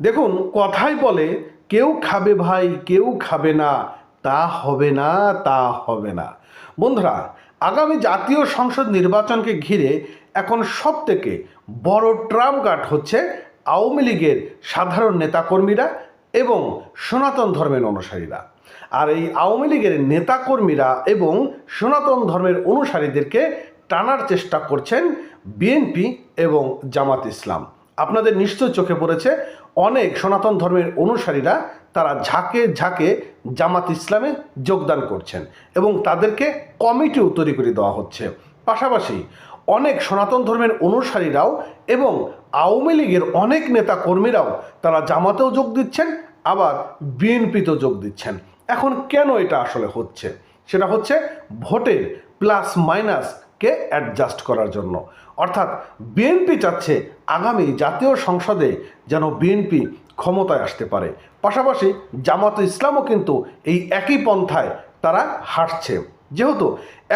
দেখুন, কথাই বলে, কেউ খাবে ভাই, কেউ খাবে না, তা হবে না, তা হবে না। বন্ধুরা, আগামী জাতীয় সংসদ নির্বাচনকে ঘিরে এখন সব থেকে বড় ট্রাম কার্ড হচ্ছে আওয়ামী লীগের সাধারণ নেতাকর্মীরা এবং সনাতন ধর্মের অনুসারীরা। আর এই আওয়ামী লীগের নেতাকর্মীরা এবং সনাতন ধর্মের অনুসারীদেরকে টানার চেষ্টা করছেন বিএনপি এবং জামাত ইসলাম। আপনাদের নিশ্চয় চোখে পড়েছে, অনেক সনাতন ধর্মের অনুসারীরা তারা ঝাঁকে ঝাঁকে জামাত ইসলামে যোগদান করছেন এবং তাদেরকে কমিটিও তৈরি করে দেওয়া হচ্ছে। পাশাপাশি অনেক সনাতন ধর্মের অনুসারীরাও এবং আওয়ামী লীগের অনেক নেতা কর্মীরাও তারা জামাতেও যোগ দিচ্ছেন, আবার বিএনপিতেও যোগ দিচ্ছেন। এখন কেন এটা আসলে হচ্ছে? সেটা হচ্ছে ভোটের প্লাস মাইনাসকে অ্যাডজাস্ট করার জন্য। অর্থাৎ বিএনপি চাচ্ছে আগামী জাতীয় সংসদে যেন বিএনপি ক্ষমতায় আসতে পারে। পাশাপাশি জামাত ইসলামও কিন্তু এই একই পন্থায় তারা হাঁটছে যেহেতু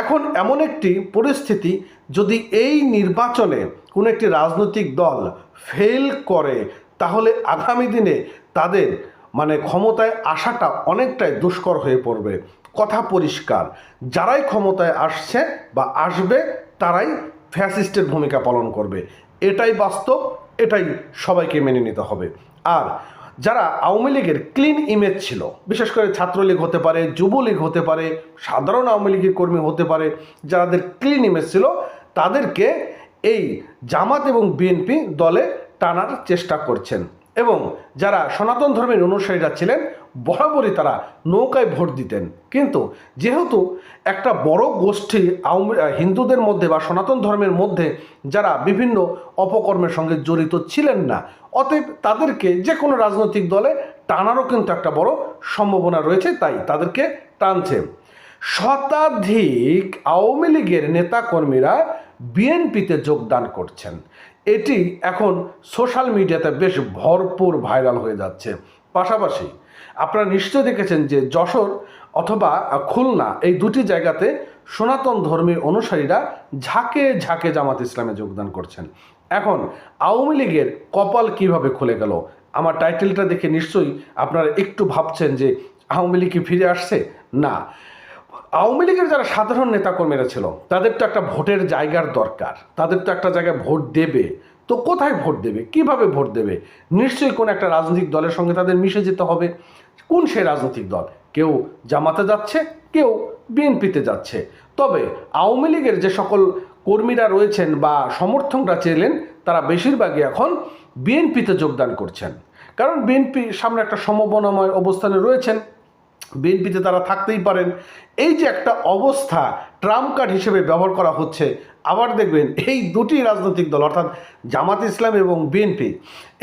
এখন এমন একটি পরিস্থিতি, যদি এই নির্বাচনে কোনো একটি রাজনৈতিক দল ফেল করে, তাহলে আগামী দিনে তাদের মানে ক্ষমতায় আসাটা অনেকটাই দুষ্কর হয়ে পড়বে। কথা পরিষ্কার। যারাই ক্ষমতায় আসছে বা আসবে, তারাই ফ্যাসিস্টের ভূমিকা পালন করবে। এটাই বাস্তব, এটাই সবাইকে মেনে নিতে হবে। আর যারা আওয়ামী লীগের ক্লিন ইমেজ ছিল, বিশেষ করে ছাত্রলীগ হতে পারে, যুবলীগ হতে পারে, সাধারণ আওয়ামী লীগের কর্মী হতে পারে, যাদের ক্লিন ইমেজ ছিল, তাদেরকে এই জামাত এবং বিএনপি দলে টানার চেষ্টা করছেন। এবং যারা সনাতন ধর্মের অনুসারীরা ছিলেন, বরাবরই তারা নৌকায় ভোট দিতেন। কিন্তু যেহেতু একটা বড় গোষ্ঠী হিন্দুদের মধ্যে বা সনাতন ধর্মের মধ্যে যারা বিভিন্ন অপকর্মের সঙ্গে জড়িত ছিলেন না, অতএব তাদেরকে যে কোনো রাজনৈতিক দলে টানারও কিন্তু একটা বড় সম্ভাবনা রয়েছে, তাই তাদেরকে টানছে। শতাধিক আওয়ামী লীগের নেতাকর্মীরা বিএনপিতে যোগদান করছেন। এটি এখন সোশ্যাল মিডিয়াতে বেশ ভরপুর ভাইরাল হয়ে যাচ্ছে। পাশাপাশি আপনারা নিশ্চয় দেখেছেন যে যশোর অথবা খুলনা এই দুটি জায়গাতে সনাতন ধর্মের অনুসারীরা ঝাঁকে ঝাঁকে জামাত ইসলামে যোগদান করছেন। এখন আওয়ামী লীগের কপাল কীভাবে খুলে গেল? আমার টাইটেলটা দেখে নিশ্চয়ই আপনারা একটু ভাবছেন যে আওয়ামী লীগ কি ফিরে আসছে? না। আওয়ামী লীগের যারা সাধারণ নেতাকর্মীরা ছিল, তাদের তো একটা ভোটের জায়গার দরকার, তাদের তো একটা জায়গায় ভোট দেবে। তো কোথায় ভোট দেবে? কীভাবে ভোট দেবে? নিশ্চয়ই কোন একটা রাজনৈতিক দলের সঙ্গে তাদের মিশে যেতে হবে। কোন সেই রাজনৈতিক দল? কেউ জামাতে যাচ্ছে, কেউ বিএনপিতে যাচ্ছে। তবে আওয়ামী লীগের যে সকল কর্মীরা রয়েছেন বা সমর্থকরা ছিলেন, তারা বেশিরভাগই এখন বিএনপিতে যোগদান করছেন। কারণ বিএনপি সামনে একটা সমবনাময় অবস্থানে রয়েছেন। বিএনপিতে তারা থাকতেই পারেন। এই যে একটা অবস্থা ট্রাম্প কার্ড হিসেবে ব্যবহার করা হচ্ছে, আবার দেখবেন এই দুটি রাজনৈতিক দল, অর্থাৎ জামাত ইসলাম এবং বিএনপি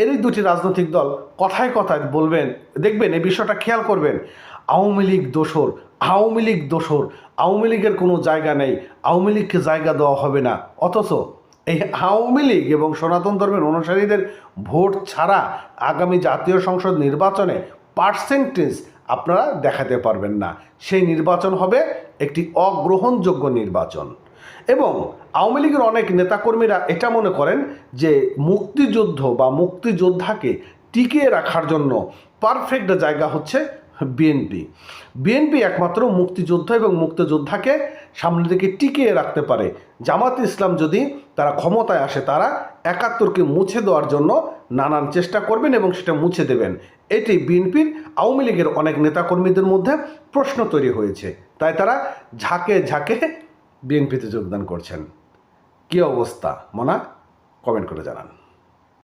এই দুটি রাজনৈতিক দল কথায় কথায় বলবেন, দেখবেন এই বিষয়টা খেয়াল করবেন, আওয়ামী লীগ দোসর আওয়ামী লীগ দোসর আওয়ামী লীগের কোনো জায়গা নেই, আওয়ামী লীগকে জায়গা দেওয়া হবে না। অথচ এই আওয়ামী লীগ এবং সনাতন ধর্মের অনুসারীদের ভোট ছাড়া আগামী জাতীয় সংসদ নির্বাচনে পার্সেন্টেজ আপনারা দেখাতে পারবেন না। সেই নির্বাচন হবে একটি অগ্রহণযোগ্য নির্বাচন। এবং আওয়ামী লীগের অনেক নেতাকর্মীরা এটা মনে করেন যে মুক্তিযুদ্ধ বা মুক্তিযোদ্ধাকে টিকিয়ে রাখার জন্য পারফেক্ট জায়গা হচ্ছে বিএনপি। বিএনপি একমাত্র মুক্তিযোদ্ধা এবং মুক্তিযোদ্ধাকে সামনের দিকে টিকিয়ে রাখতে পারে। জামাত ইসলাম যদি তারা ক্ষমতায় আসে, তারা একাত্তরকে মুছে দেওয়ার জন্য নানান চেষ্টা করবেন এবং সেটা মুছে দেবেন। এটি বিএনপির আওয়ামী লীগের অনেক নেতাকর্মীদের মধ্যে প্রশ্ন তৈরি হয়েছে। তাই তারা ঝাঁকে ঝাঁকে বিএনপিতে যোগদান করছেন। কী অবস্থা? মনা কমেন্ট করে জানান।